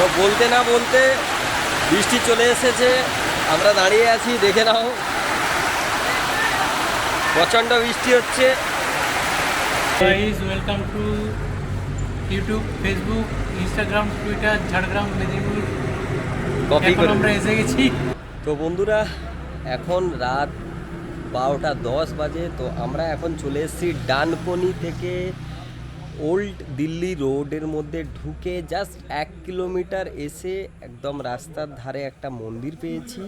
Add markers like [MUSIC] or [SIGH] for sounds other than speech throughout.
তো বলতে না বলতে বৃষ্টি চলে এসেছে। আমরা দাঁড়িয়ে আছি দেখে নাও। প্রচণ্ড বৃষ্টি হচ্ছে। Welcome to YouTube Facebook Instagram Twitter Jhargram Medinipur copy করে আমরা এসে গেছি। তো বন্ধুরা এখন রাত বারোটা দশ বাজে তো আমরা এখন চলে এসেছি ডানপনি থেকে ওল্ড দিল্লি রোডের মধ্যে ঢুকে জাস্ট এক কিলোমিটার এসে একদম রাস্তার ধারে একটা মন্দির পেয়েছি।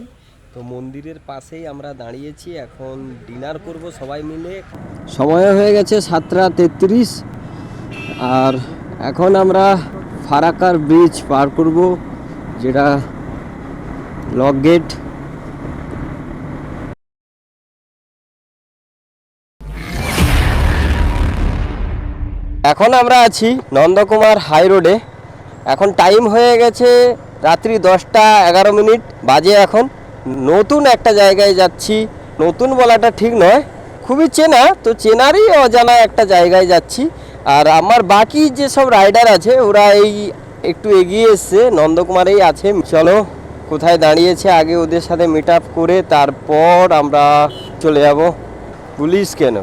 তো মন্দিরের পাশেই আমরা দাঁড়িয়েছি, এখন ডিনার করব সবাই মিলে। সময় হয়ে গেছে সাতটা তেত্রিশ, আর এখন আমরা ফারাকার ব্রিজ পার করব, যেটা লক গেট এখন আমরা আছি নন্দকুমার হাই রোডে। এখন টাইম হয়ে গেছে রাত্রি দশটা এগারো মিনিট, বাজে এখন। নতুন একটা জায়গায় যাচ্ছি। নতুন বলাটা ঠিক নয়, খুবই চেনা, তো চেনারই অজানা একটা জায়গায় যাচ্ছি। আর আমার বাকি যেসব রাইডার আছে, ওরা এই একটু এগিয়ে এসছে, নন্দকুমারেই আছে। চলো, কোথায় দাঁড়িয়েছে আগে ওদের সাথে মিট আপ করে তারপর আমরা চলে যাব। পুলিশ কেন?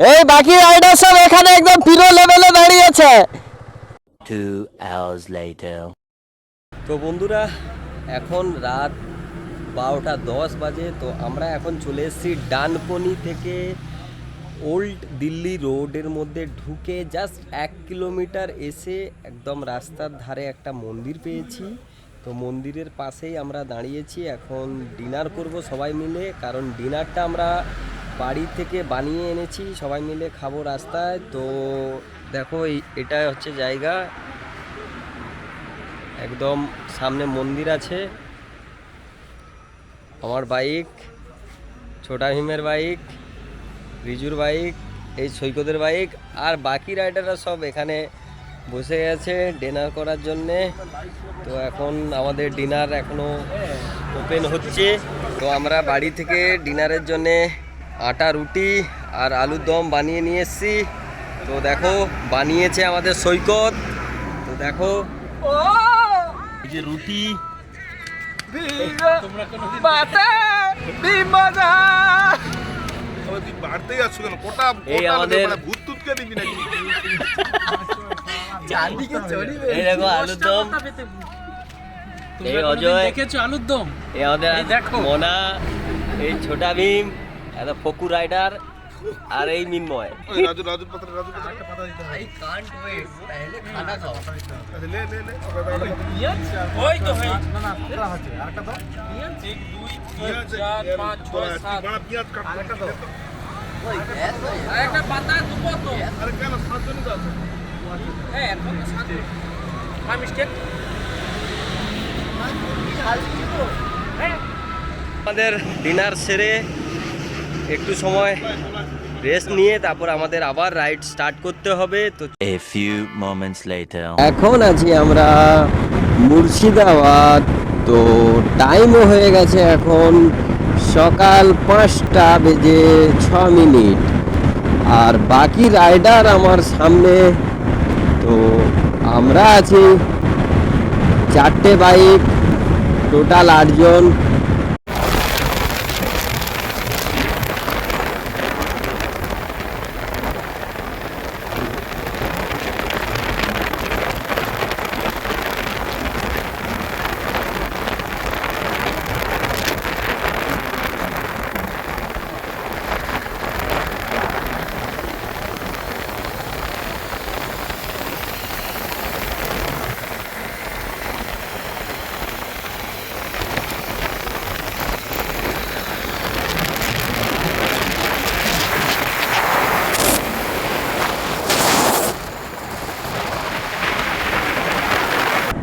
এই বাকি রাইডার সব এখানে একদম পিরো লেভেলে দাঁড়িয়েছে Two hours later. তো বন্ধুরা এখন রাত বারোটা দশ বাজে তো আমরা এখন চলে এসেছি ডানপনি থেকে ওল্ড দিল্লি রোডের মধ্যে ঢুকে জাস্ট এক কিলোমিটার এসে একদম রাস্তার ধারে একটা মন্দির পেয়েছি তো মন্দিরের পাশেই আমরা দাঁড়িয়েছি এখন ডিনার করব সবাই মিলে কারণ ডিনারটা আমরা বাড়ি থেকে বানিয়ে এনেছি, সবাই মিলে খাব রাস্তায়। তো দেখো এটা হচ্ছে জায়গা। একদম সামনে মন্দির আছে। আমার বাইক, ছোটা ভীমের বাইক, রিজুর বাইক, এই সৈকতের বাইক, আর বাকি রাইডাররা সব এখানে বসে গেছে ডিনার করার জন্যে। তো এখন আমাদের ডিনার এখনও ওপেন হচ্ছে। তো আমরা বাড়ি থেকে ডিনারের জন্যে আটা রুটি আর আলুর দম বানিয়ে নিয়ে এসেছি। তো দেখো বানিয়েছে আমাদের সৈকত। তো দেখো এই যে রুটি। এই আমাদের- মানে এই দেখো আলুর দম। এই অজয়। দেখেছ আলুর দম? এই আমাদের এই দেখো। মনা এই ছোটা ভীম। একটা ফকু রাইডার আর এই মিনময়। রাজু একটা পাতা হবে। আচ্ছা, লে লে লে। পেঁয়াজ। বাড়া পেঁয়াজ? কাট, দাও। পাতা তো। আরে কেন তো হ্যাঁ এখন তো সাত বাই মিস্টেক আমাদের ডিনার সেরে একটু সময় রেস্ট নিয়ে তারপর আমাদের আবার রাইড স্টার্ট করতে হবে। তো এ few moments later. এখন আছি আমরা মুর্শিদাবাদ। তো টাইমও হয়ে গেছে এখন সকাল পাঁচটা বেজে ছ মিনিট। আর বাকি রাইডার আমার সামনে। তো আমরা আছি চারটে বাইক টোটাল আটজন।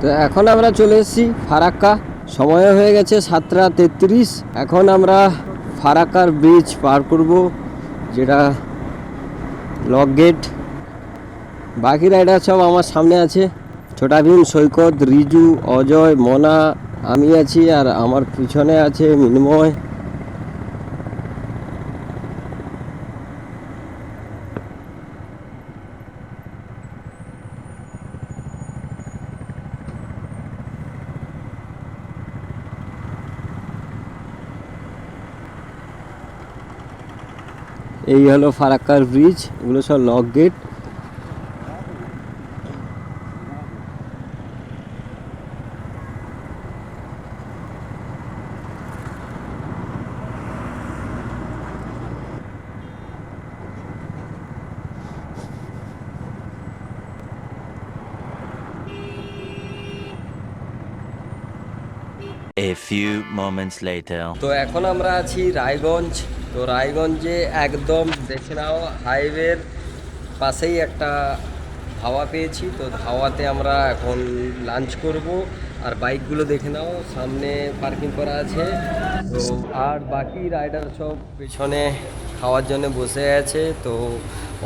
তো এখন আমরা চলে এসেছি ফারাক্কা। সময় হয়ে গেছে সাতটা তেত্রিশ। এখন আমরা ফারাক্কার ব্রিজ পার করব, যেটা লক গেট বাকি রাইডার সব আমার সামনে আছে। ছোটা ভীম সৈকত, রিজু, অজয়, মনা, আমি আছি আর আমার পিছনে আছে মিনময়। এই হলো ফারাক্কার ব্রিজ এগুলো সব lock gate A few moments later. তো এখন আমরা আছি রায়গঞ্জ তো রায়গঞ্জে একদম দেখে নাও, হাইওয়ের পাশেই একটা ধাওয়া পেয়েছি। তো ধাওয়াতে আমরা এখন লাঞ্চ করব। আর বাইকগুলো দেখে নাও, সামনে পার্কিং করা আছে। তো আর বাকি রাইডার সব পেছনে খাওয়ার জন্য বসে আছে। তো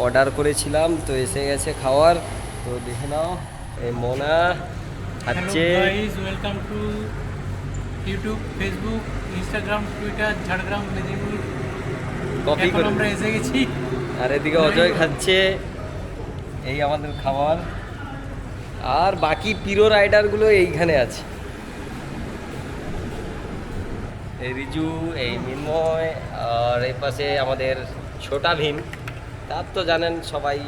অর্ডার করেছিলাম, তো এসে গেছে খাওয়ার। তো দেখে নাও, এই মোনা খাচ্ছে। To YouTube Facebook Instagram Twitter Jhargram Medinipur copy করে আমরা এসে গেছি। আর এদিকে অজয় খাচ্ছে। এই আমাদের খাবার। আর বাকি পিরো রাইডারগুলো এইখানে আছে। এই রিজু এই মিন্ময় আর এই পাশে আমাদের ছোটা ভীম। তার তো জানেন সবাই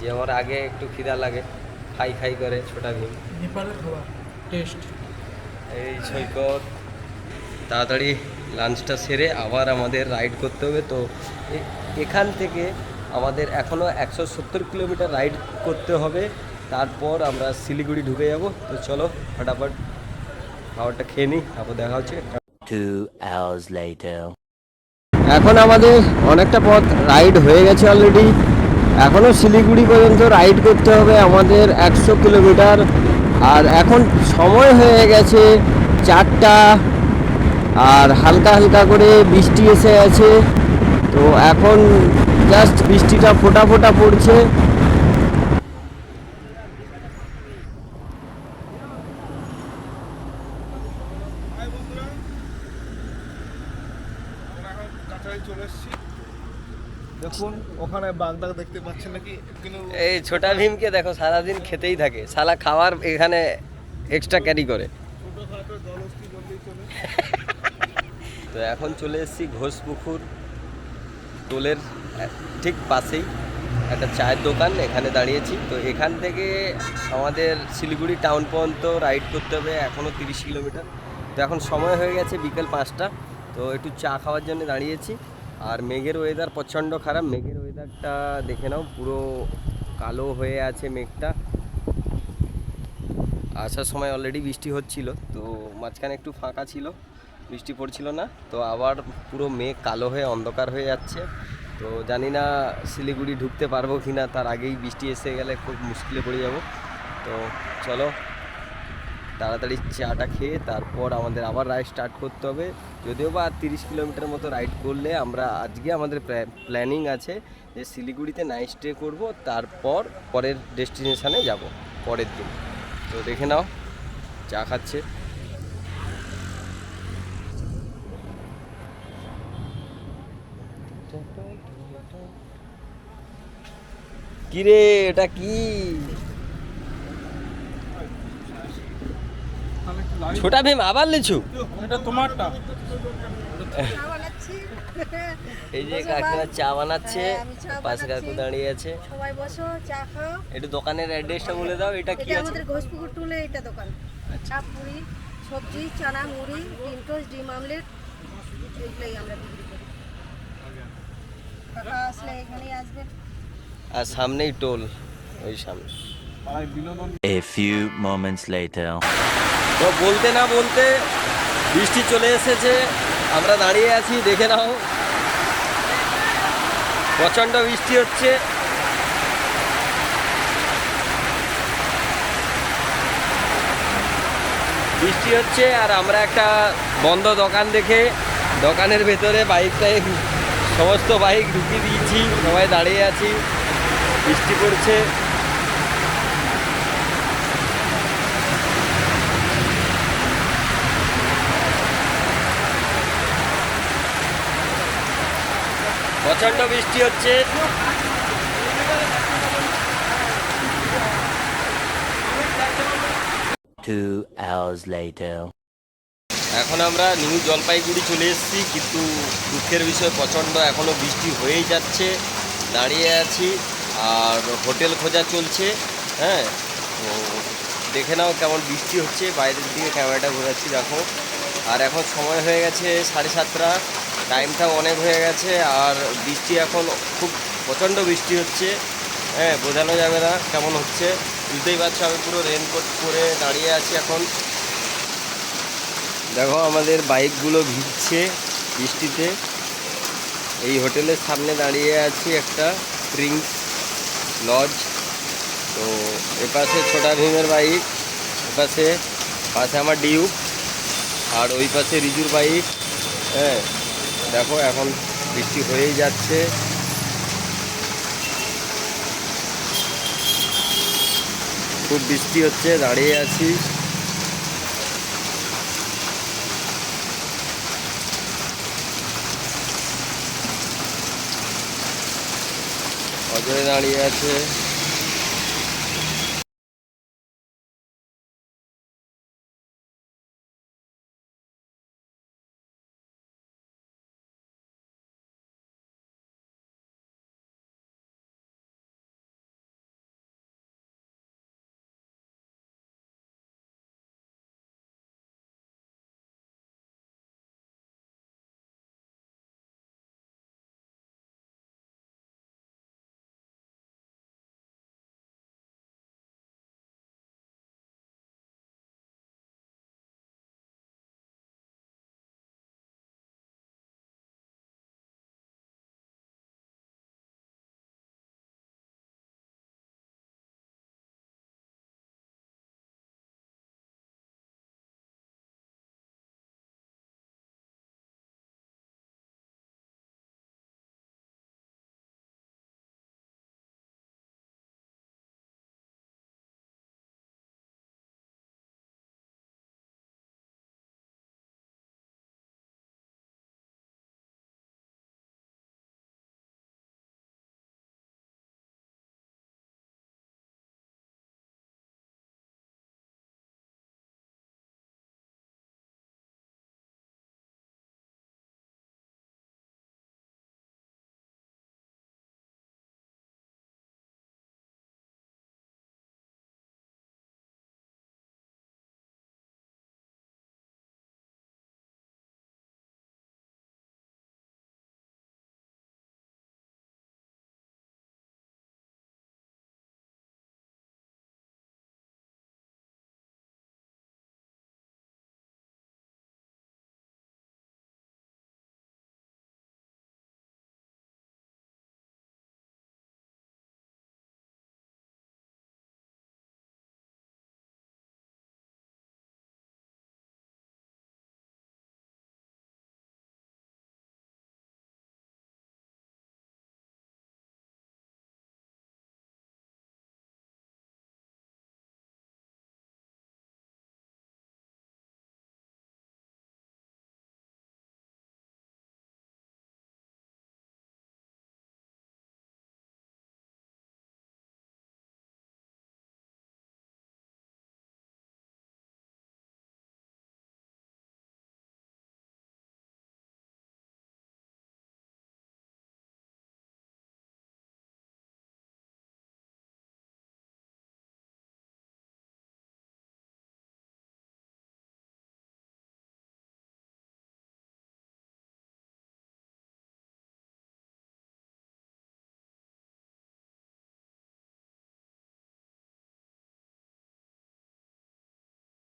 যে আমার আগে একটু খিদা লাগে। খাই খাই করে ছোটা ভীম। নেপালের খাবার টেস্ট। এই সৈকত তাড়াতাড়ি লাঞ্চটা সেরে আবার আমাদের রাইড করতে হবে। তো এখান থেকে আমাদের এখনও একশো সত্তর কিলোমিটার রাইড করতে হবে। তারপর আমরা শিলিগুড়ি ঢুকে যাব। তো চলো ফটাফট খাবারটা খেয়ে নিই তারপর দেখা হচ্ছে. এখন আমাদের অনেকটা পথ রাইড হয়ে গেছে অলরেডি এখনও শিলিগুড়ি পর্যন্ত রাইড করতে হবে আমাদের একশো কিলোমিটার। আর এখন সময় হয়ে গেছে চারটা। আর হালকা হালকা করে বৃষ্টি এসে আছে। তো এখন জাস্ট বৃষ্টিটা ফোটা ফোটা পড়ছে। দেখুন ওখানে বাগদাগ দেখতে পাচ্ছেন নাকি? এই ছোটা ভীমকে দেখো সারাদিন খেতেই থাকে। সালা খাবার এখানে এক্সট্রা ক্যারি করে। ছোটোখাটো জলস্থি বললেই চলে। [LAUGHS] তো এখন চলে এসেছি ঘোষপুকুর টোলের ঠিক পাশেই একটা চায়ের দোকান, এখানে দাঁড়িয়েছি। তো এখান থেকে আমাদের শিলিগুড়ি টাউন পর্যন্ত রাইড করতে হবে, এখনও তিরিশ কিলোমিটার। তো এখন সময় হয়ে গেছে বিকেল পাঁচটা। তো একটু চা খাওয়ার জন্য দাঁড়িয়েছি। আর মেঘের ওয়েদার প্রচণ্ড খারাপ। মেঘের ওয়েদারটা দেখে নাও, পুরো কালো হয়ে আছে মেঘটা। আসার সময় অলরেডি বৃষ্টি হচ্ছিল, তো মাঝখানে একটু ফাঁকা ছিল। বৃষ্টি পড়ছিল না, তো আবার পুরো মেঘ কালো হয়ে অন্ধকার হয়ে যাচ্ছে। তো জানি না শিলিগুড়ি ঢুকতে পারব কি না তার আগেই বৃষ্টি এসে গেলে খুব মুশকিলে পড়ে যাব। তো চলো, তাড়াতাড়ি চাটা খেয়ে তারপর আমাদের আবার রাইড স্টার্ট করতে হবে। যদিও বা তিরিশ কিলোমিটার মতো রাইড করলে আমরা আজকে আমাদের প্ল্যানিং আছে যে শিলিগুড়িতে নাইট স্টে করব, তারপর পরের ডেস্টিনেশানে যাব, পরের দিন। তো দেখে নাও, চা খাচ্ছে। কিরে এটা কি? ছোটা ভীম আবার লিচু? এটা তোমারটা। এই যে কাকিমা চা বানাচ্ছে হ্যাঁ, পাশে কাকু দাঁড়িয়ে আছে। সবাই বসো চা খাও। একটু দোকানের অ্যাড্রেসটা বলে দাও এটা কি আছে? আমাদের ঘোষপুকুর টুলে এটা দোকান। চা পুরি সবজি চানা মুড়ি ডিম টোস্ট ডিম আমলেট এগুলোই আমরা বিক্রি করি। কাকা আসলে এখানেই আসবেন আর সামনেই টোল ওই সামনে। A few moments later. তো বলতে না বলতে বৃষ্টি চলে এসেছে আমরা দাঁড়িয়ে আছি দেখে নাও। প্রচণ্ড বৃষ্টি হচ্ছে। বৃষ্টি হচ্ছে আর আমরা একটা বন্ধ দোকান দেখে দোকানের ভেতরে বাইকটাই সমস্ত বাইক ঢুকিয়ে দিয়েছি সবাই দাঁড়িয়ে আছি। বৃষ্টি পড়ছে। প্রচণ্ড বৃষ্টি হচ্ছে. এখন আমরা নিউ জলপাইগুড়ি চলে এসেছি কিন্তু দুঃখের বিষয় প্রচণ্ড এখনও বৃষ্টি হয়েই যাচ্ছে। দাঁড়িয়ে আছি। আর হোটেল খোঁজা চলছে হ্যাঁ? তো দেখে নাও কেমন বৃষ্টি হচ্ছে, বাইরের দিকে ক্যামেরাটা ঘোরাচ্ছি, দেখো। আর এখন সময় হয়ে গেছে সাড়ে সাতটা টাইমটাও অনেক হয়ে গেছে, আর বৃষ্টি এখন খুব প্রচণ্ড বৃষ্টি হচ্ছে হ্যাঁ? বোঝানো যাবে না কেমন হচ্ছে। বুঝতেই পারছ, আমি পুরো রেনকোট পরে দাঁড়িয়ে আছি এখন। দেখো আমাদের বাইকগুলো ভিজছে বৃষ্টিতে। এই হোটেলের সামনে দাঁড়িয়ে আছি একটা প্রিন্স লজ তো এপাশে ছোটা ভীমের বাইক এপাশে পাশে আমার ডিউ আর ওই পাশে রিজুর বাইক হ্যাঁ দেখো এখন বৃষ্টি হয়েই যাচ্ছে। খুব বৃষ্টি হচ্ছে, দাঁড়িয়ে আছি। অজয় দাঁড়িয়ে আছে